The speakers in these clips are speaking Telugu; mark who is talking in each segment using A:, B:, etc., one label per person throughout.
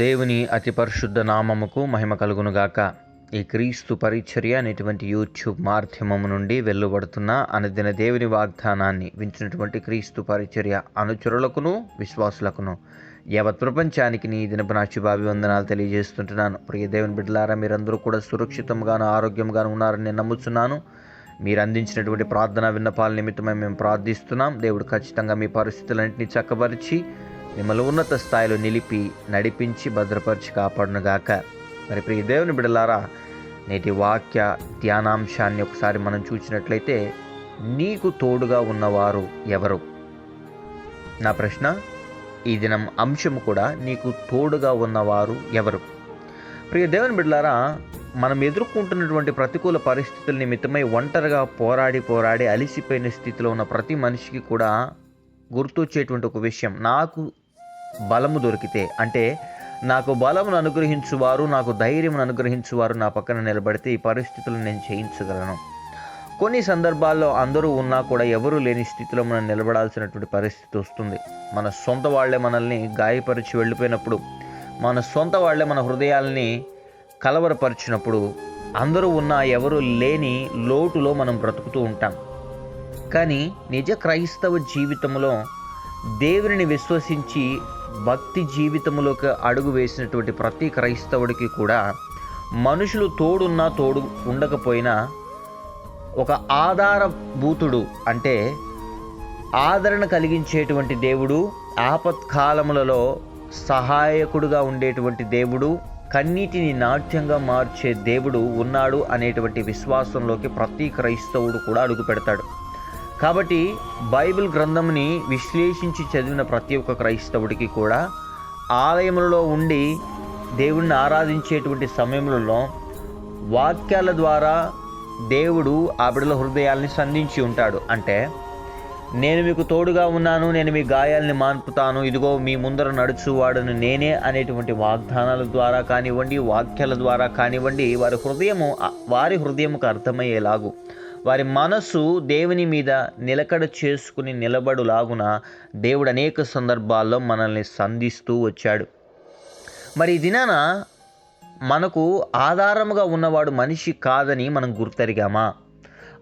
A: దేవుని అతి పరిశుద్ధ నామముకు మహిమ కలుగునుగాక. ఈ క్రీస్తు పరిచర్య అనేటువంటి యూట్యూబ్ మాధ్యమము నుండి వెలువడుతున్న అనుదిన దేవుని వాగ్దానాన్ని వించినటువంటి క్రీస్తు పరిచర్య అనుచరులకును విశ్వాసులకును యావత్ ప్రపంచానికి నీ దినపు నాచుభావి వందనాలు తెలియజేస్తుంటున్నాను. ప్రియ దేవుని బిడ్డలారా మీరందరూ కూడా సురక్షితంగాను ఆరోగ్యంగాను ఉన్నారని నేను నమ్ముతున్నాను మీరు అందించినటువంటి ప్రార్థన విన్నపాల నిమిత్తమై మేము ప్రార్థిస్తున్నాం. దేవుడు ఖచ్చితంగా మీ పరిస్థితులన్నింటినీ చక్కపరిచి మిమ్మల్ని ఉన్నత స్థాయిలో నిలిపి నడిపించి భద్రపరిచి కాపాడునుగాక. మరి ప్రియ దేవుని బిడలారా నేటి వాక్య ధ్యానాంశాన్ని ఒకసారి మనం చూసినట్లయితే నీకు తోడుగా ఉన్నవారు ఎవరు? నా ప్రశ్న ఈ దినం అంశము కూడా నీకు తోడుగా ఉన్నవారు ఎవరు? ప్రియ దేవుని బిడ్డలారా మనం ఎదుర్కొంటున్నటువంటి ప్రతికూల పరిస్థితుల నిమిత్తమై ఒంటరిగా పోరాడి పోరాడి అలిసిపోయిన స్థితిలో ఉన్న ప్రతి మనిషికి కూడా గుర్తొచ్చేటువంటి ఒక విషయం. నాకు బలము దొరికితే అంటే నాకు బలమును అనుగ్రహించువారు నాకు ధైర్యమును అనుగ్రహించువారు నా పక్కన నిలబడితే ఈ పరిస్థితులను నేను చేయించగలను. కొన్ని సందర్భాల్లో అందరూ ఉన్నా కూడా ఎవరూ లేని స్థితిలో మనం నిలబడాల్సినటువంటి పరిస్థితి వస్తుంది. మన సొంత వాళ్ళే మనల్ని గాయపరిచి వెళ్ళిపోయినప్పుడు మన సొంత వాళ్ళే మన హృదయాల్ని కలవరపరిచినప్పుడు అందరూ ఉన్నా ఎవరు లేని లోటులో మనం బ్రతుకుతూ ఉంటాం. కానీ నిజ క్రైస్తవ జీవితంలో దేవుని విశ్వసించి భక్తి జీవితంలోకి అడుగు వేసినటువంటి ప్రతి క్రైస్తవుడికి కూడా మనుషులు తోడున్నా తోడు ఉండకపోయినా ఒక ఆధారభూతుడు అంటే ఆదరణ కలిగించేటువంటి దేవుడు ఆపత్కాలములలో సహాయకుడుగా ఉండేటువంటి దేవుడు కన్నీటిని నాట్యంగా మార్చే దేవుడు ఉన్నాడు అనేటువంటి విశ్వాసంలోకి ప్రతి క్రైస్తవుడు కూడా అడుగు పెడతాడు. కాబట్టి బైబిల్ గ్రంథంని విశ్లేషించి చదివిన ప్రతి ఒక్క క్రైస్తవుడికి కూడా ఆలయములలో ఉండి దేవుణ్ణి ఆరాధించేటువంటి సమయంలో వాక్యాల ద్వారా దేవుడు ఆ బిడల హృదయాల్ని సంధించి ఉంటాడు. అంటే నేను మీకు తోడుగా ఉన్నాను నేను మీ గాయాల్ని మాన్పుతాను ఇదిగో మీ ముందర నడుచువాడను నేనే అనేటువంటి వాగ్దానాల ద్వారా కానివ్వండి వాక్యాల ద్వారా కానివ్వండి వారి హృదయము వారి హృదయముకు అర్థమయ్యేలాగు వారి మనస్సు దేవుని మీద నిలకడ చేసుకుని నిలబడులాగున దేవుడు అనేక సందర్భాల్లో మనల్ని సంధిస్తూ వచ్చాడు. మరి ఈ దినాన మనకు ఆధారముగా ఉన్నవాడు మనిషి కాదని మనం గుర్తెరిగామా?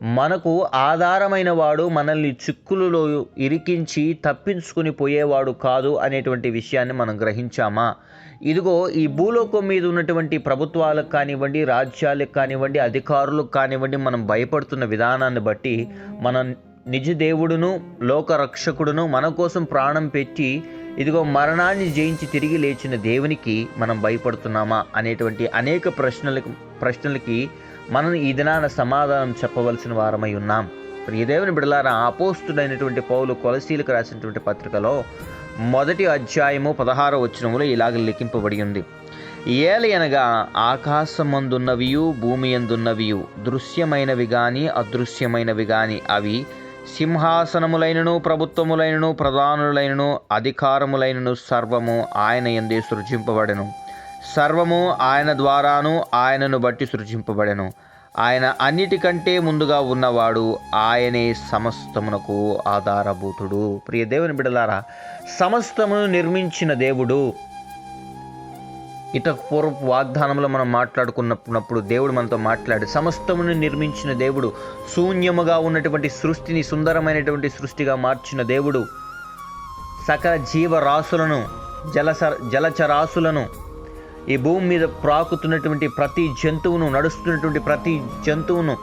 A: మనకు ఆధారమైన వాడు మనల్ని చిక్కులలో ఇరికించి తప్పించుకుని పోయేవాడు కాదు అనేటువంటి విషయాన్ని మనం గ్రహించామా? ఇదిగో ఈ భూలోకం మీద ఉన్నటువంటి ప్రభుత్వాలకు కానివ్వండి రాజ్యాలకు కానివ్వండి అధికారులకు కానివ్వండి మనం భయపడుతున్న విధానాన్ని బట్టి మన నిజ దేవుడును లోకరక్షకుడును మన కోసం ప్రాణం పెట్టి ఇదిగో మరణాన్ని జయించి తిరిగి లేచిన దేవునికి మనం భయపడుతున్నామా అనేటువంటి అనేక ప్రశ్నలకు ప్రశ్నలకి మనం ఈ దినాన సమాధానం చెప్పవలసిన వారమై ఉన్నాం. ప్రియదేవుని బిడలారా అపోస్తుడైనటువంటి పౌలు కొలసీలకు రాసినటువంటి పత్రికలో మొదటి అధ్యాయము పదహార వచనములో ఇలాగ లిఖింపబడి ఉంది. ఏలయనగా ఆకాశమందున్నవియు భూమి ఎందున్నవియు దృశ్యమైనవి కానీ అదృశ్యమైనవి కానీ అవి సింహాసనములైనను ప్రభుత్వములైనను ప్రధానులైనను అధికారములైనను సర్వము ఆయన ఎందే సృజింపబడెను. సర్వము ఆయన ద్వారాను ఆయనను బట్టి సృజింపబడెను. ఆయన అన్నిటికంటే ముందుగా ఉన్నవాడు ఆయనే సమస్తమునకు ఆధారభూతుడు. ప్రియ దేవుని బిడలారా సమస్తమును నిర్మించిన దేవుడు. ఇతకు పూర్వపు వాగ్దానంలో మనం మాట్లాడుకున్నప్పుడు దేవుడు మనతో మాట్లాడు సమస్తమును నిర్మించిన దేవుడు శూన్యముగా ఉన్నటువంటి సృష్టిని సుందరమైనటువంటి సృష్టిగా మార్చిన దేవుడు. సకల జీవరాశులను జలస జలచరాశులను ఈ భూమి మీద ప్రాకుతున్నటువంటి ప్రతి జంతువును నడుస్తున్నటువంటి ప్రతి జంతువును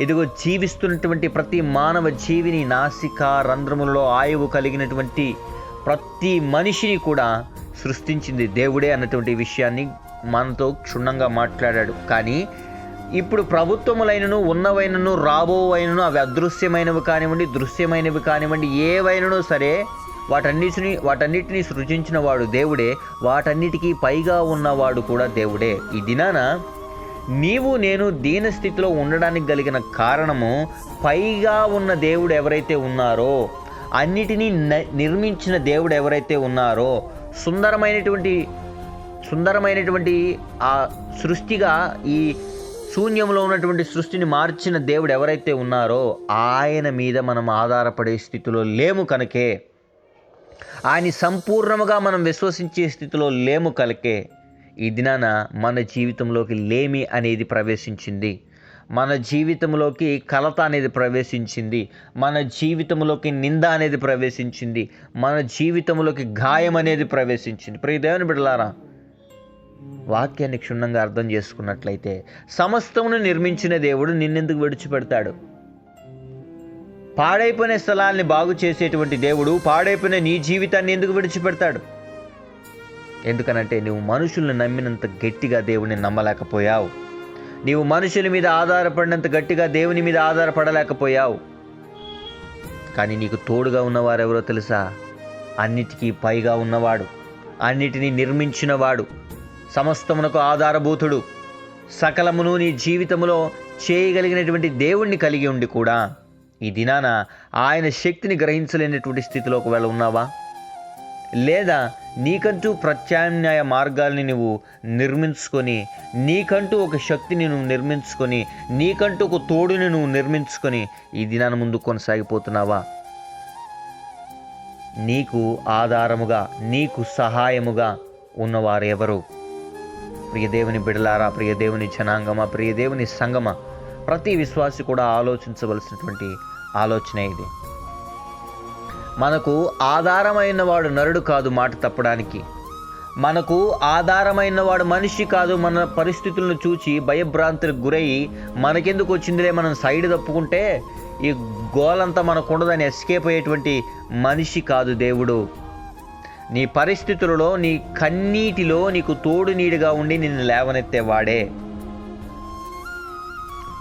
A: ఇదిగో జీవిస్తున్నటువంటి ప్రతి మానవ జీవిని నాసిక రంధ్రములలో ఆయువు కలిగినటువంటి ప్రతి మనిషిని కూడా సృష్టించింది దేవుడే అన్నటువంటి విషయాన్ని మనతో క్షుణ్ణంగా మాట్లాడాడు. కానీ ఇప్పుడు ప్రభుత్వములైనను ఉన్నవైనను రాబోవైనను అవి అదృశ్యమైనవి కానివ్వండి దృశ్యమైనవి కానివ్వండి ఏవైనను సరే వాటన్నిటిని వాటన్నిటిని సృజించిన వాడు దేవుడే వాటన్నిటికీ పైగా ఉన్నవాడు కూడా దేవుడే. ఈ దినాన నీవు నేను దీన స్థితిలో ఉండడానికి కలిగిన కారణము పైగా ఉన్న దేవుడు ఎవరైతే ఉన్నారో అన్నిటినీ నిర్మించిన దేవుడు ఎవరైతే ఉన్నారో సుందరమైనటువంటి సుందరమైనటువంటి ఆ సృష్టిగా ఈ శూన్యంలో ఉన్నటువంటి సృష్టిని మార్చిన దేవుడు ఎవరైతే ఉన్నారో ఆయన మీద మనం ఆధారపడే స్థితిలో లేము కనుకే. ఆయన సంపూర్ణముగా మనం విశ్వసించే స్థితిలో లేము కలికే ఈ దినాన మన జీవితంలోకి లేమి అనేది ప్రవేశించింది. మన జీవితంలోకి కలత అనేది ప్రవేశించింది. మన జీవితంలోకి నింద అనేది ప్రవేశించింది. మన జీవితంలోకి గాయం అనేది ప్రవేశించింది. ప్రియ దేవుని బిడలారా వాక్యాన్ని క్షుణ్ణంగా అర్థం చేసుకున్నట్లయితే సమస్తమును నిర్మించిన దేవుడు నిన్నెందుకు విడిచిపెడతాడు? పాడైపోయిన స్థలాల్ని బాగు చేసేటువంటి దేవుడు పాడైపోయిన నీ జీవితాన్ని ఎందుకు విడిచిపెడతాడు? ఎందుకనంటే నువ్వు మనుషుల్ని నమ్మినంత గట్టిగా దేవుని నమ్మలేకపోయావు. నీవు మనుషుల మీద ఆధారపడినంత గట్టిగా దేవుని మీద ఆధారపడలేకపోయావు. కానీ నీకు తోడుగా ఉన్నవారెవరో తెలుసా? అన్నిటికీ పైగా ఉన్నవాడు అన్నిటినీ నిర్మించినవాడు సమస్తమునకు ఆధారభూతుడు. సకలమును నీ జీవితంలో చేయగలిగినటువంటి దేవుణ్ణి కలిగి ఉండి కూడా ఈ దినాన ఆయన శక్తిని గ్రహించలేనటువంటి స్థితిలో ఒకవేళ ఉన్నావా? లేదా నీకంటూ ప్రత్యామ్నాయ మార్గాల్ని నువ్వు నిర్మించుకొని నీకంటూ ఒక శక్తిని నువ్వు నిర్మించుకొని నీకంటూ ఒక తోడుని నువ్వు నిర్మించుకొని ఈ దినాన ముందు కొనసాగిపోతున్నావా? నీకు ఆధారముగా నీకు సహాయముగా ఉన్నవారు ఎవరు ప్రియదేవుని బిడలారా ప్రియదేవుని జనాంగమా ప్రియదేవుని సంగమ? ప్రతి విశ్వాసి కూడా ఆలోచించవలసినటువంటి ఆలోచన ఇది. మనకు ఆధారమైన వాడు నరుడు కాదు మాట తప్పడానికి. మనకు ఆధారమైన వాడు మనిషి కాదు మన పరిస్థితులను చూచి భయభ్రాంతులకు గురయ్యి మనకెందుకు వచ్చిందిలే మనం సైడ్ తప్పుకుంటే ఈ గోలంతా మనకు ఉండదని ఎస్కేప్ అయ్యేటువంటి మనిషి కాదు దేవుడు. నీ పరిస్థితులలో నీ కన్నీటిలో నీకు తోడు నీడుగా ఉండి నిన్ను లేవనెత్తేవాడే.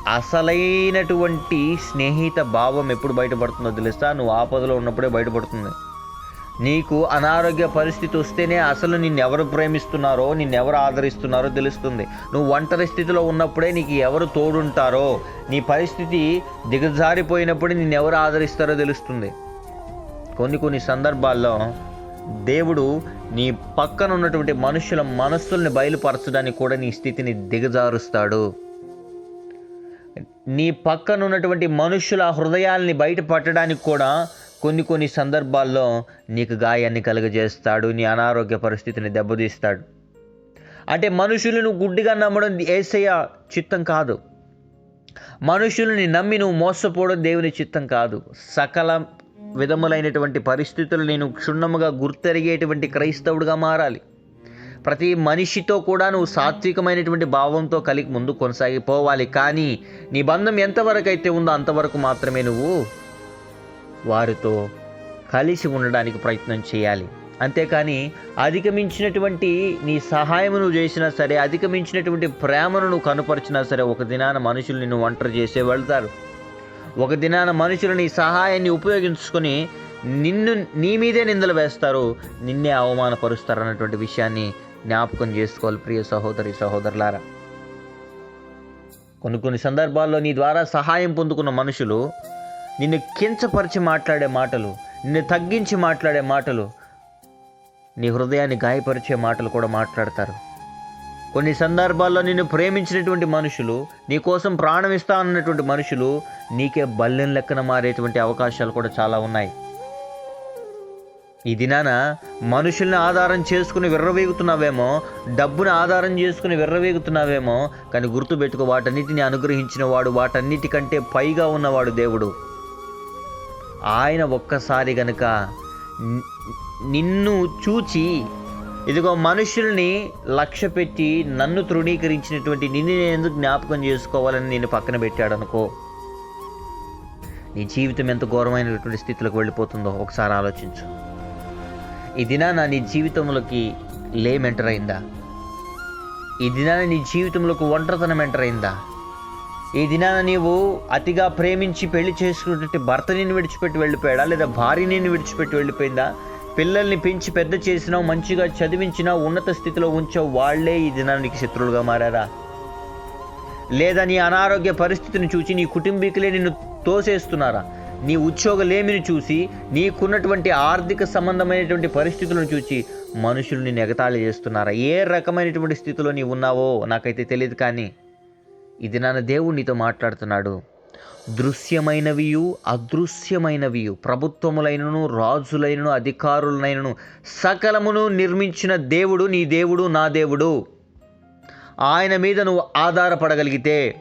A: అసలైనటువంటి స్నేహిత భావం ఎప్పుడు బయటపడుతుందో తెలుస్తా నువ్వు ఆపదలో ఉన్నప్పుడే బయటపడుతుంది. నీకు అనారోగ్య పరిస్థితి వస్తేనే అసలు నిన్నెవరు ప్రేమిస్తున్నారో నిన్నెవరు ఆదరిస్తున్నారో తెలుస్తుంది. నువ్వు ఒంటరి స్థితిలో ఉన్నప్పుడే నీకు ఎవరు తోడుంటారో నీ పరిస్థితి దిగజారిపోయినప్పుడే నిన్నెవరు ఆదరిస్తారో తెలుస్తుంది. కొన్ని కొన్ని సందర్భాల్లో దేవుడు నీ పక్కన ఉన్నటువంటి మనుషుల మనస్సుల్ని బయలుపరచడానికి కూడా నీ స్థితిని దిగజారుస్తాడు. నీ పక్కన ఉన్నటువంటి మనుషుల హృదయాల్ని బయట పట్టడానికి కూడా కొన్ని కొన్ని సందర్భాల్లో నీకు గాయాన్ని కలుగజేస్తాడు నీ అనారోగ్య పరిస్థితిని దెబ్బతీస్తాడు. అంటే మనుషులను గుడ్డిగా నమ్మడం ఏసయ్య చిత్తం కాదు. మనుషులని నమ్మి నువ్వు మోసపోవడం దేవుని చిత్తం కాదు. సకల విధములైనటువంటి పరిస్థితులు నేను క్షుణ్ణముగా గుర్తెరిగేటువంటి క్రైస్తవుడిగా మారాలి. ప్రతి మనిషితో కూడా నువ్వు సాత్వికమైనటువంటి భావంతో కలిగి ముందు కొనసాగిపోవాలి. కానీ నీ బంధం ఎంతవరకు అయితే ఉందో అంతవరకు మాత్రమే నువ్వు వారితో కలిసి ఉండడానికి ప్రయత్నం చేయాలి. అంతేకాని అధిగమించినటువంటి నీ సహాయం నువ్వు చేసినా సరే అధిగమించినటువంటి ప్రేమను నువ్వు కనుపరిచినా సరే ఒక దినాన మనుషులు నిన్ను ఒంటరి చేసే వెళ్తారు. ఒక దినాన మనుషులు నీ సహాయాన్ని ఉపయోగించుకొని నిన్ను నీ మీదే నిందలు వేస్తారు నిన్నే అవమానపరుస్తారు అన్నటువంటి విషయాన్ని జ్ఞాపకం చేసుకోవాలి ప్రియ సహోదరి సహోదరులారా. కొన్ని కొన్ని సందర్భాల్లో నీ ద్వారా సహాయం పొందుకున్న మనుషులు నిన్ను కించపరిచి మాట్లాడే మాటలు నిన్ను తగ్గించి మాట్లాడే మాటలు నీ హృదయాన్ని గాయపరిచే మాటలు కూడా మాట్లాడతారు. కొన్ని సందర్భాల్లో నిన్ను ప్రేమించినటువంటి మనుషులు నీ కోసం ప్రాణం ఇస్తా అన్నటువంటి మనుషులు నీకే బల్లెం లెక్కన మారేటువంటి అవకాశాలు కూడా చాలా ఉన్నాయి. ఈ దినాన మనుషుల్ని ఆధారం చేసుకుని విర్రవేగుతున్నావేమో డబ్బుని ఆధారం చేసుకుని విర్రవేగుతున్నావేమో కానీ గుర్తుపెట్టుకో వాటన్నిటిని అనుగ్రహించిన వాడు వాటన్నిటికంటే పైగా ఉన్నవాడు దేవుడు. ఆయన ఒక్కసారి గనుక నిన్ను చూచి ఇదిగో మనుషుల్ని లక్ష్య పెట్టి నన్ను తృణీకరించినటువంటి నిన్ను నేను ఎందుకు జ్ఞాపకం చేసుకోవాలని నేను పక్కన పెట్టాడు అనుకో నీ జీవితం ఎంత ఘోరమైనటువంటి స్థితిలోకి వెళ్ళిపోతుందో ఒకసారి ఆలోచించు. ఈ దినాన నీ జీవితంలోకి లేమ్ ఎంటర్ అయిందా? ఈ దినాన నీ జీవితంలోకి ఒంటరితనం ఎంటర్ అయిందా? ఈ దినాన నీవు అతిగా ప్రేమించి పెళ్ళి చేసుకున్నటువంటి భర్త నిన్ను విడిచిపెట్టి వెళ్ళిపోయాడా? లేదా భార్య నిన్ను విడిచిపెట్టి వెళ్ళిపోయిందా? పిల్లల్ని పెంచి పెద్ద చేసినావు మంచిగా చదివించినా ఉన్నత స్థితిలో ఉంచావు వాళ్ళే ఈ దినానికి శత్రువులుగా మారారా? లేదా నీ అనారోగ్య పరిస్థితిని చూచి నీ కుటుంబీకులే నిన్ను తోసేస్తున్నారా? నీ ఉద్యోగలేమిని చూసి నీకున్నటువంటి ఆర్థిక సంబంధమైనటువంటి పరిస్థితులను చూసి మనుషులు నిన్ను ఎగతాళి చేస్తున్నారా? ఏ రకమైనటువంటి స్థితిలో నీవు ఉన్నావో నాకైతే తెలియదు కానీ ఇది నాన్న దేవుడు నీతో మాట్లాడుతున్నాడు. దృశ్యమైనవియు అదృశ్యమైనవియు ప్రభుత్వములైనను రాజులైనను అధికారులైనను సకలమును నిర్మించిన దేవుడు నీ దేవుడు నా దేవుడు. ఆయన మీద నువ్వు ఆధారపడగలిగితే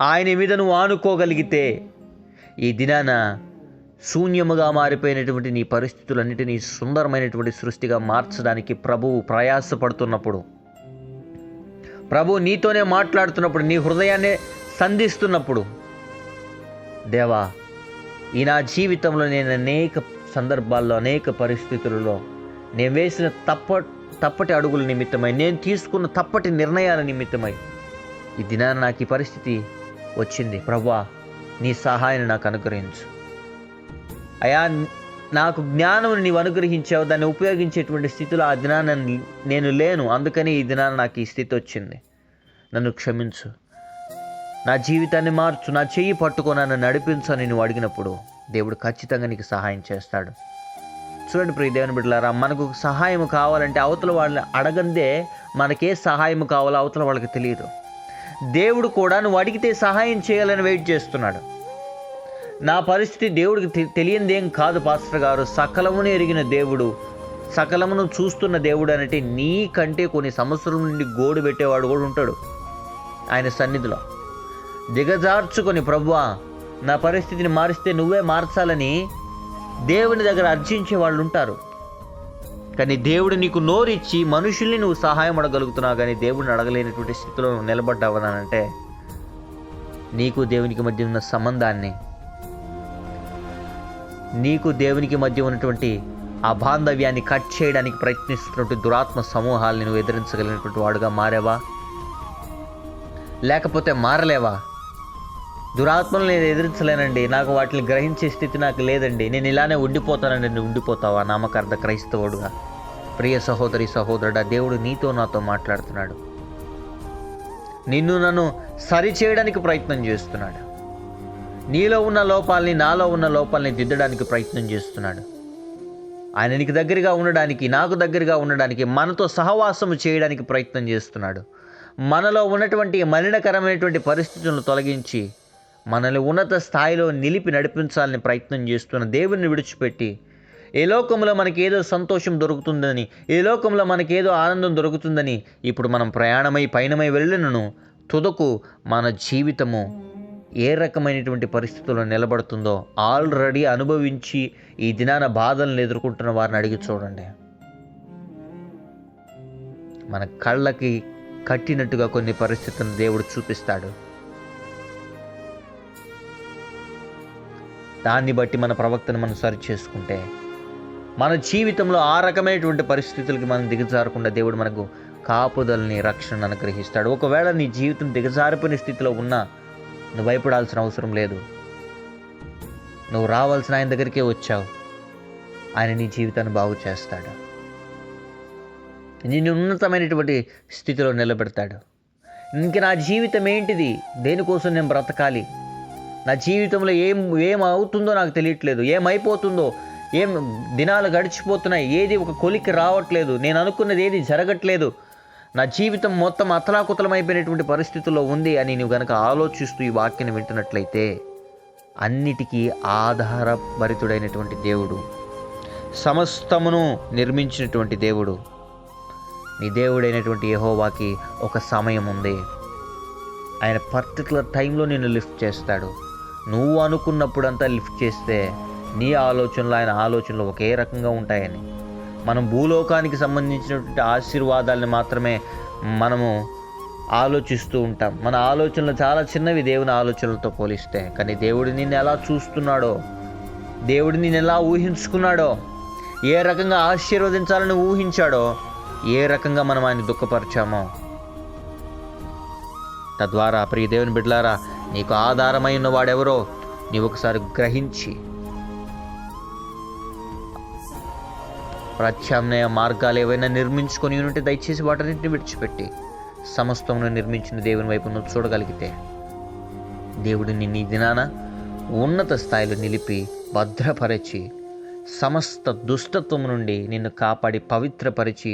A: ఆయన మీద నువ్వు ఆనుకోగలిగితే ఈ దినాన శూన్యముగా మారిపోయినటువంటి నీ పరిస్థితులన్నిటినీ సుందరమైనటువంటి సృష్టిగా మార్చడానికి ప్రభువు ప్రయాసపడుతున్నప్పుడు ప్రభు నీతోనే మాట్లాడుతున్నప్పుడు నీ హృదయాన్ని సంధిస్తున్నప్పుడు దేవా ఈ నా జీవితంలో నేను అనేక సందర్భాల్లో అనేక పరిస్థితులలో నేను వేసిన తప్ప తప్పటి అడుగుల నిమిత్తమై నేను తీసుకున్న తప్పటి నిర్ణయాల నిమిత్తమై ఈ దినాన నాకు ఈ పరిస్థితి వచ్చింది. ప్రభా నీ సహాయాన్ని నాకు అనుగ్రహించు. అయా నాకు జ్ఞానం నీవు అనుగ్రహించావు దాన్ని ఉపయోగించేటువంటి స్థితిలో ఆ జ్ఞానాన్ని నేను లేను అందుకని ఈ దినాన నాకు ఈ స్థితి వచ్చింది. నన్ను క్షమించు. నా జీవితాన్ని మార్చు నా చెయ్యి పట్టుకో నన్ను నడిపించని నువ్వు అడిగినప్పుడు దేవుడు ఖచ్చితంగా నీకు సహాయం చేస్తాడు. చూడండి ప్రియ దేవుని బిడ్డలారా మనకు సహాయం కావాలంటే అవతల వాళ్ళని అడగందే మనకే సహాయం కావాలో అవతల వాళ్ళకి తెలియదు. దేవుడు కూడా నువ్వు అడిగితే సహాయం చేయాలని వెయిట్ చేస్తున్నాడు. నా పరిస్థితి దేవుడికి తెలియందేం కాదు పాస్టర్ గారు. సకలమును ఎరిగిన దేవుడు సకలమును చూస్తున్న దేవుడు అంటే నీకంటే కొన్ని సంవత్సరం నుండి గోడు పెట్టేవాడు కూడా ఉంటాడు ఆయన సన్నిధిలో. దిగజార్చుకొని ప్రభువా నా పరిస్థితిని మారిస్తే నువ్వే మార్చాలని దేవుని దగ్గర అర్జించే వాళ్ళు ఉంటారు. కానీ దేవుడు నీకు నోరిచ్చి మనుషుల్ని నువ్వు సహాయం అడగలుగుతున్నావు కానీ దేవుడిని అడగలేనటువంటి స్థితిలో నువ్వు నిలబడ్డావనంటే నీకు దేవునికి మధ్య ఉన్న సంబంధాన్ని నీకు దేవునికి మధ్య ఉన్నటువంటి ఆ బాంధవ్యాన్ని కట్ చేయడానికి ప్రయత్నిస్తున్నటువంటి దురాత్మ సమూహాలని నువ్వు ఎదిరించగలిగినటువంటి వాడుగా మారావా? లేకపోతే మారలేవా? దురాత్మలు నేను ఎదిరించలేనండి. నాకు వాటిని గ్రహించే స్థితి నాకు లేదండి. నేను ఇలానే ఉండిపోతానండి నేను ఉండిపోతావా? నామకార్థ క్రైస్తవుడుగా. ప్రియ సహోదరి సహోదరుడా దేవుడు నీతో నాతో మాట్లాడుతున్నాడు. నిన్ను నన్ను సరి చేయడానికి ప్రయత్నం చేస్తున్నాడు. నీలో ఉన్న లోపాలని నాలో ఉన్న లోపాలని దిద్దడానికి ప్రయత్నం చేస్తున్నాడు. ఆయన నీకు దగ్గరగా ఉండడానికి నాకు దగ్గరగా ఉండడానికి మనతో సహవాసము చేయడానికి ప్రయత్నం చేస్తున్నాడు. మనలో ఉన్నటువంటి మలినకరమైనటువంటి పరిస్థితులను తొలగించి మనల్ని ఉన్నత స్థాయిలో నిలిపి నడిపించాలని ప్రయత్నం చేస్తున్న దేవుని విడిచిపెట్టి ఏ లోకంలో మనకి ఏదో సంతోషం దొరుకుతుందని ఏ లోకంలో మనకి ఏదో ఆనందం దొరుకుతుందని ఇప్పుడు మనం ప్రయాణమై పయనమై వెళ్ళినను తుదకు మన జీవితము ఏ రకమైనటువంటి పరిస్థితుల్లో నిలబడుతుందో ఆల్రెడీ అనుభవించి ఈ దినాన బాధలను ఎదుర్కొంటున్న వారిని అడిగి చూడండి. మన కళ్ళకి కట్టినట్టుగా కొన్ని పరిస్థితులను దేవుడు చూపిస్తాడు. దాన్ని బట్టి మన ప్రవక్తను మనం సరి చేసుకుంటే మన జీవితంలో ఆ రకమైనటువంటి పరిస్థితులకి మనం దిగజారకుండా దేవుడు మనకు కాపుదలని రక్షణ అనుగ్రహిస్తాడు. ఒకవేళ నీ జీవితం దిగజారిపోయిన స్థితిలో ఉన్నా నువ్వు భయపడాల్సిన అవసరం లేదు. నువ్వు రావాల్సిన ఆయన దగ్గరికే వచ్చావు. ఆయన నీ జీవితాన్ని బాగు చేస్తాడు. నిన్ను ఉన్నతమైనటువంటి స్థితిలో నిలబెడతాడు. ఇంక నా జీవితం ఏంటిది? దేనికోసం నేను బ్రతకాలి? నా జీవితంలో ఏం ఏం అవుతుందో నాకు తెలియట్లేదు. ఏమైపోతుందో ఏం దినాలు గడిచిపోతున్నాయి ఏది ఒక కొలికి రావట్లేదు నేను అనుకున్నది ఏది జరగట్లేదు. నా జీవితం మొత్తం అతలాకుతలమైపోయినటువంటి పరిస్థితుల్లో ఉంది అని నువ్వు గనక ఆలోచిస్తూ ఈ వాక్యను వింటున్నట్లయితే అన్నిటికీ ఆధారభరితుడైనటువంటి దేవుడు సమస్తమును నిర్మించినటువంటి దేవుడు నీ దేవుడైనటువంటి యహోవాకి ఒక సమయం ఉంది. ఆయన పర్టికులర్ టైంలో నిన్ను లిఫ్ట్ చేస్తాడు. నువ్వు అనుకున్నప్పుడంతా లిఫ్ట్ చేస్తే నీ ఆలోచనలు ఆయన ఆలోచనలు ఒకే రకంగా ఉంటాయని. మనం భూలోకానికి సంబంధించినటువంటి ఆశీర్వాదాలను మాత్రమే మనము ఆలోచిస్తూ ఉంటాం. మన ఆలోచనలు చాలా చిన్నవి దేవుని ఆలోచనలతో పోలిస్తే. కానీ దేవుడు నిన్ను ఎలా చూస్తున్నాడో దేవుడు నిన్ను ఎలా ఊహించుకున్నాడో ఏ రకంగా ఆశీర్వదించాలని ఊహించాడో ఏ రకంగా మనం ఆయన దుఃఖపరిచామో. తద్వారా ప్రియ దేవుని బిడ్డలారా నీకు ఆధారమైన వాడెవరో నీవు ఒకసారి గ్రహించి ప్రత్యామ్నాయ మార్గాలు ఏవైనా నిర్మించుకొని ఉంటే దయచేసి వాటన్నింటిని విడిచిపెట్టి సమస్తమును నిర్మించిన దేవుని వైపు నువ్వు చూడగలిగితే దేవుడు నిన్ను ఈ దినాన ఉన్నత స్థాయిలో నిలిపి భద్రపరిచి సమస్త దుష్టత్వం నుండి నిన్ను కాపాడి పవిత్రపరిచి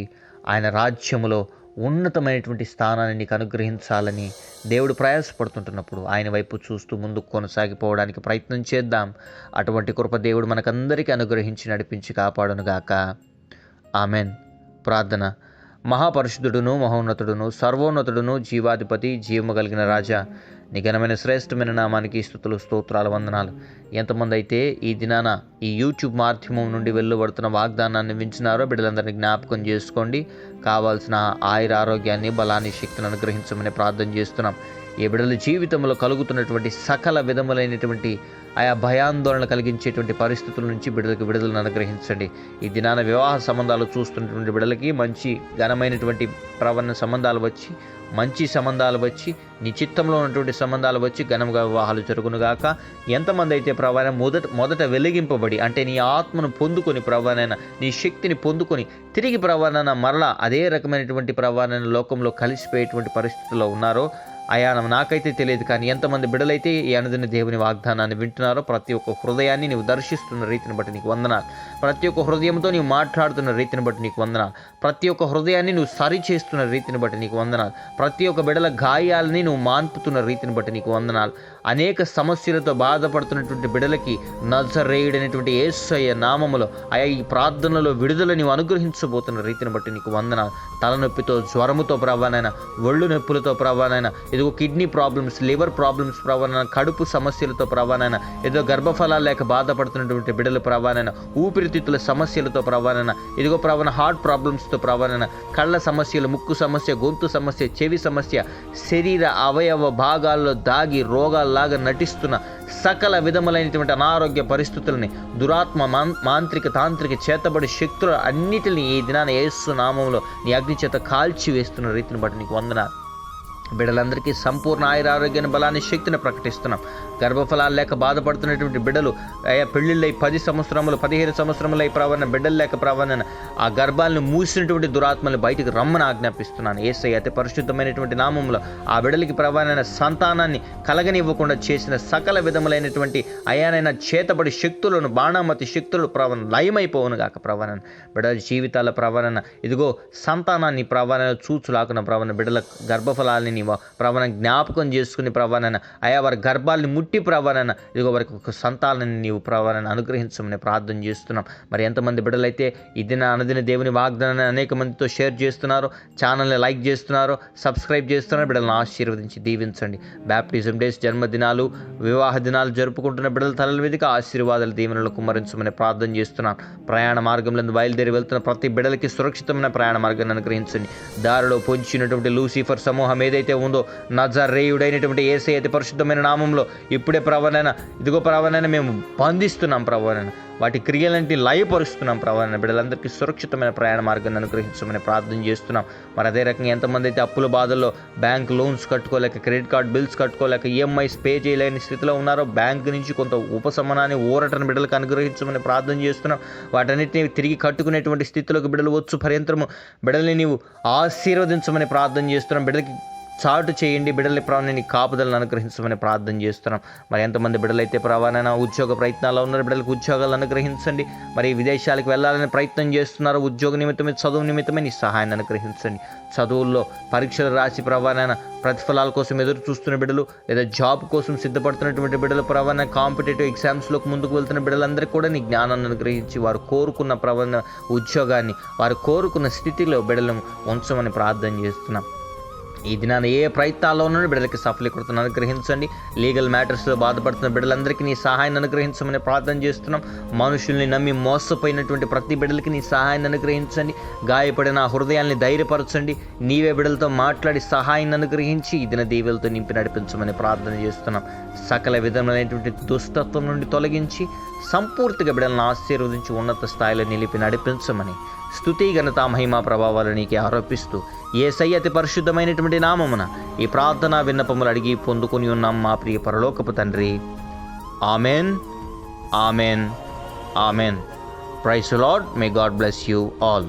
A: ఆయన రాజ్యములో ఉన్నతమైనటువంటి స్థానాన్ని నీకు అనుగ్రహించాలని దేవుడు ప్రయాసపడుతుంటున్నప్పుడు ఆయన వైపు చూస్తూ ముందుకు కొనసాగిపోవడానికి ప్రయత్నం చేద్దాం. అటువంటి కృప దేవుడు మనకందరికీ అనుగ్రహించి నడిపించి కాపాడునుగాక. ఆమెన్. ప్రార్థన. మహాపరిశుద్ధుడును మహోన్నతుడును సర్వోన్నతుడును జీవాధిపతి జీవము కలిగిన రాజా నీ ఘనమైన శ్రేష్టమైన నామానికి స్థుతులు స్తోత్రాలు వందనాలు. ఎంతమంది అయితే ఈ దినాన ఈ యూట్యూబ్ మాధ్యమం నుండి వెళ్ళబడుతున్న వాగ్దానాన్ని వించినారో బిడ్డలందరినీ జ్ఞాపకం చేసుకోండి. కావాల్సిన ఆయుర ఆరోగ్యాన్ని బలాన్ని శక్తిని అనుగ్రహించమని ప్రార్థన చేస్తున్నాం. ఈ బిడ్డల జీవితంలో కలుగుతున్నటువంటి సకల విధములైనటువంటి ఆయా భయాందోళన కలిగించేటువంటి పరిస్థితుల నుంచి బిడ్డలకు విడుదలను అనుగ్రహించండి. ఈ దినాన వివాహ సంబంధాలు చూస్తున్నటువంటి బిడ్డలకి మంచి ఘనమైనటువంటి ప్రవణ సంబంధాలు వచ్చి మంచి సంబంధాలు వచ్చి నీ చిత్తంలో ఉన్నటువంటి సంబంధాలు వచ్చి ఘనంగా వివాహాలు జరుగునుగాక. ఎంతమంది అయితే ప్రవాణ మొదట మొదట వెలిగింపబడి అంటే నీ ఆత్మను పొందుకొని ప్రవాణైన నీ శక్తిని పొందుకొని తిరిగి ప్రవాణన మరలా అదే రకమైనటువంటి ప్రవాణన లోకంలో కలిసిపోయేటువంటి పరిస్థితుల్లో ఉన్నారో అయా నాకైతే తెలియదు కానీ ఎంతమంది బిడలైతే ఈ అనుదిన దేవుని వాగ్దానాన్ని వింటున్నారో ప్రతి ఒక్క హృదయాన్ని నీవు దర్శిస్తున్న రీతిని బట్టి నీకు వందనాలు. ప్రతి ఒక్క హృదయంతో నీవు మాట్లాడుతున్న రీతిని బట్టి నీకు వందనాలు. ప్రతి ఒక్క హృదయాన్ని నువ్వు సరి చేస్తున్న రీతిని బట్టి నీకు వందనాలు. ప్రతి ఒక్క బిడల గాయాలని నువ్వు మాన్పుతున్న రీతిని బట్టి నీకు వందనాలు. అనేక సమస్యలతో బాధపడుతున్నటువంటి బిడలకి నజరేయుడైనటువంటి ఏసయ్య నామములో ఆయా ఈ ప్రార్థనలో విడుదల నీవు అనుగ్రహించబోతున్న రీతిని బట్టి నీకు వందన తలనొప్పితో జ్వరముతో ప్రవాణైనా ఒళ్ళు నొప్పులతో ప్రవాణైనా ఇదిగో కిడ్నీ ప్రాబ్లమ్స్ లివర్ ప్రాబ్లమ్స్ ప్రవాణైనా కడుపు సమస్యలతో ప్రవాణైనా ఏదో గర్భఫలాలు లేక బాధపడుతున్నటువంటి బిడలు ప్రవాణైనా ఊపిరితిత్తుల సమస్యలతో ప్రవాణైనా ఇదిగో ప్రవణ హార్ట్ ప్రాబ్లమ్స్తో ప్రవాణైనా కళ్ళ సమస్యలు ముక్కు సమస్య గొంతు సమస్య చెవి సమస్య శరీర అవయవ భాగాల్లో దాగి రోగాల్లాగా నటిస్తున్న సకల విధములైనటువంటి అనారోగ్య పరిస్థితులని దురాత్మ మాంత్రిక తాంత్రిక చేతబడి శక్తుల అన్నిటిని ఈ దినాన యేసు నామంలో నీ అగ్ని చేత కాల్చి వేస్తున్న రీతిని బట్టి నీకు వందన బిడ్డలందరికీ సంపూర్ణ ఆయురారోగ్యాన్ని బలాన్ని శక్తిని ప్రకటిస్తున్నాం. గర్భఫలాలు లేక బాధపడుతున్నటువంటి బిడ్డలు అయ్యా పెళ్ళిళ్ళై పది సంవత్సరములు పదిహేను సంవత్సరములై ప్రవణ బిడ్డలు లేక ప్రవణ ఆ గర్భాలను మూసినటువంటి దురాత్మలు బయటికి రమ్మని ఆజ్ఞాపిస్తున్నాను. ఏసై అతి పరిశుద్ధమైనటువంటి నామంలో ఆ బిడ్డలకి ప్రవణ సంతానాన్ని కలగనివ్వకుండా చేసిన సకల విధములైనటువంటి అయానైన చేతబడి శక్తులను బాణామతి శక్తులు ప్రవణ లయమైపోవును గాక ప్రవణ బిడ్డల జీవితాల ప్రవణ ఇదిగో సంతానాన్ని ప్రవణ చూచులాకున్న ప్రవణ బిడ్డల గర్భఫలాన్ని నీవు? ప్రవణ జ్ఞాపకం చేసుకుని ప్రవణన అయా వారి గర్భాలను ముట్టి ప్రవణన. ఇదిగో వారికి ఒక సంతానాన్ని నీవు ప్రవణన అనుగ్రహించమని ప్రార్థన చేస్తున్నాం. మరి ఎంతమంది బిడ్డలైతే ఇదిన అనదిన దేవుని వాగ్దానాన్ని అనేక మందితో షేర్ చేస్తున్నారు ఛానల్ని లైక్ చేస్తున్నారు సబ్స్క్రైబ్ చేస్తున్నారు బిడ్డలను ఆశీర్వదించి దీవించండి. బ్యాప్టిజం డేస్ జన్మదినాలు వివాహ దినాలు జరుపుకుంటున్న బిడ్డల తలల మీదకి ఆశీర్వాదాలు దీవెనలు కుమ్మరించమని ప్రార్థన చేస్తున్నాను ప్రయాణ మార్గంలో బయలుదేరి వెళ్తున్న ప్రతి బిడ్డలకి సురక్షితమైన ప్రయాణ మార్గాన్ని అనుగ్రహించండి. దారిలో పొంచినటువంటి లూసిఫర్ సమూహం ఏదైతే ఉందో నజరేయుడైనటువంటి ఏసై అతి పరిశుద్ధమైన నామంలో ఇప్పుడే ప్రవణన ఇదిగో ప్రవణన మేము బంధిస్తున్నాం ప్రవణన వాటి క్రియలంటి లయపరుస్తున్నాం ప్రవణన బిడ్డలందరికీ సురక్షితమైన ప్రయాణ మార్గాన్ని అనుగ్రహించమని ప్రార్థన చేస్తున్నాం. మరి అదే రకంగా ఎంతమంది అయితే అప్పుల బాధల్లో బ్యాంక్ లోన్స్ కట్టుకోలేక క్రెడిట్ కార్డ్ బిల్స్ కట్టుకోలేక ఈఎంఐస్ పే చేయలేని స్థితిలో ఉన్నారో బ్యాంక్ నుంచి కొంత ఉపశమనాన్ని ఊరటను బిడ్డలకు అనుగ్రహించమని ప్రార్థన చేస్తున్నాం. వాటన్నిటిని తిరిగి కట్టుకునేటువంటి స్థితిలోకి బిడ్డలు వచ్చు. పర్యంతరము బిడ్డల్ని నీవు ఆశీర్వదించమని ప్రార్థన చేస్తున్నాం. బిడ్డలకి చాటు చేయండి బిడ్డల ప్రాణాన్ని కాపుదలను అనుగ్రహించమని ప్రార్థన చేస్తున్నాం. మరి ఎంతమంది బిడ్డలైతే ప్రవాణైనా ఉద్యోగ ప్రయత్నాల్లో ఉన్నారు బిడ్డలకు ఉద్యోగాలు అనుగ్రహించండి. మరి విదేశాలకు వెళ్ళాలని ప్రయత్నం చేస్తున్నారు ఉద్యోగ నిమిత్తమే చదువు నిమిత్తమే నీ సహాయాన్ని అనుగ్రహించండి. చదువుల్లో పరీక్షలు రాసి ప్రవాణైన ప్రతిఫలాల కోసం ఎదురు చూస్తున్న బిడ్డలు లేదా జాబ్ కోసం సిద్ధపడుతున్నటువంటి బిడ్డలు ప్రవణ కాంపిటేటివ్ ఎగ్జామ్స్లోకి ముందుకు వెళ్తున్న బిడ్డలందరికీ కూడా నీ జ్ఞానాన్ని అనుగ్రహించి వారు కోరుకున్న ప్రవణ ఉద్యోగాన్ని వారు కోరుకున్న స్థితిలో బిడ్డలను ఉంచమని ప్రార్థన చేస్తున్నాం. ఈ దినాన ఏ ప్రయత్నాల్లో ఉన్న బిడ్డలకి సఫలీకృతను అనుగ్రహించండి. లీగల్ మ్యాటర్స్లో బాధపడుతున్న బిడ్డలందరికీ నీ సహాయాన్ని అనుగ్రహించమని ప్రార్థన చేస్తున్నాం. మనుషుల్ని నమ్మి మోసపోయినటువంటి ప్రతి బిడ్డలకి నీ సహాయాన్ని అనుగ్రహించండి. గాయపడిన ఆ హృదయాల్ని ధైర్యపరచండి. నీవే బిడ్డలతో మాట్లాడి సహాయాన్ని అనుగ్రహించి ఈ దిన దీవెలతో నింపి నడిపించమని ప్రార్థన చేస్తున్నాం. సకల విధములైనటువంటి దుస్తత్వం నుండి తొలగించి సంపూర్తిగా బిడ్డలను ఆశీర్వదించి ఉన్నత స్థాయిలో నిలిపి నడిపించమని స్థుతి ఘనత మహిమా ప్రభావాలు నీకే ఆరోపిస్తూ ఏ అతి పరిశుద్ధమైనటువంటి నామమున ఈ ప్రార్థన విన్నపములు అడిగి పొందుకుని ఉన్నాం మా ప్రియ పరలోకపు తండ్రి. Amen. Amen. Amen. Praise Lord may God bless you all.